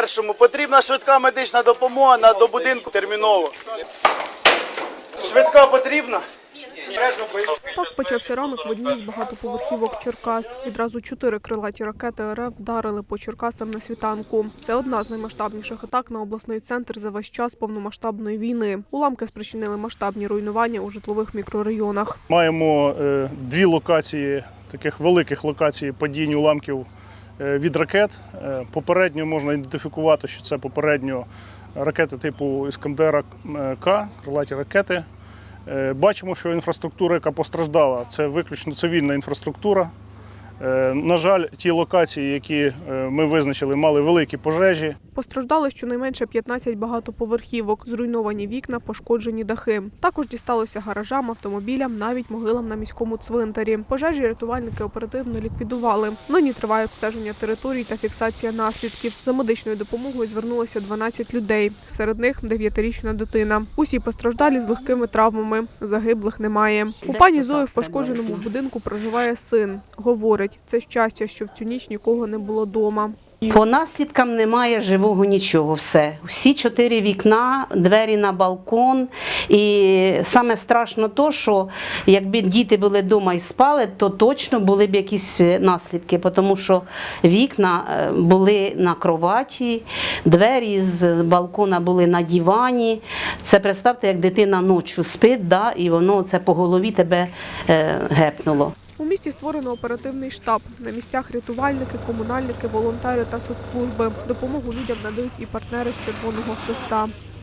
Першому потрібна швидка медична допомога на до будинку терміново. Швидка потрібна? Так почався ранок в одній з багатоповерхівок Черкас. Відразу чотири крилаті ракети РФ вдарили по Черкасам на світанку. Це одна з наймасштабніших атак на обласний центр за весь час повномасштабної війни. Уламки спричинили масштабні руйнування у житлових мікрорайонах. Маємо е, дві локації, таких великих локацій падінь уламків від ракет. Е, Попередньо можна ідентифікувати, що це попередньо ракети типу Іскандера е, К, крилаті ракети. Е, Бачимо, що інфраструктура, яка постраждала, це виключно цивільна інфраструктура. Е, На жаль, ті локації, які е, ми визначили, мали великі пожежі. Постраждали щонайменше 15 багатоповерхівок, зруйновані вікна, пошкоджені дахи. Також дісталося гаражам, автомобілям, навіть могилам на міському цвинтарі. Пожежі рятувальники оперативно ліквідували. Нині триває обстеження територій та фіксація наслідків. За медичною допомогою звернулося 12 людей. Серед них 9-річна дитина. Усі постраждалі з легкими травмами. Загиблих немає. У пані Зої в пошкодженому будинку проживає син. Говорить, це щастя, що в цю ніч нікого не було дома. По наслідкам немає живого нічого. Все. Всі чотири вікна, двері на балкон. І саме страшно то, що якби діти були вдома і спали, то точно були б якісь е, наслідки, тому що вікна е, були на кроваті, двері з балкона були на дивані. Це представте, як дитина ночі спить, да, і воно це по голові тебе е, гепнуло. У місті створено оперативний штаб. На місцях рятувальники, комунальники, волонтери та соцслужби. Допомогу людям надають і партнери з Червоного Христа.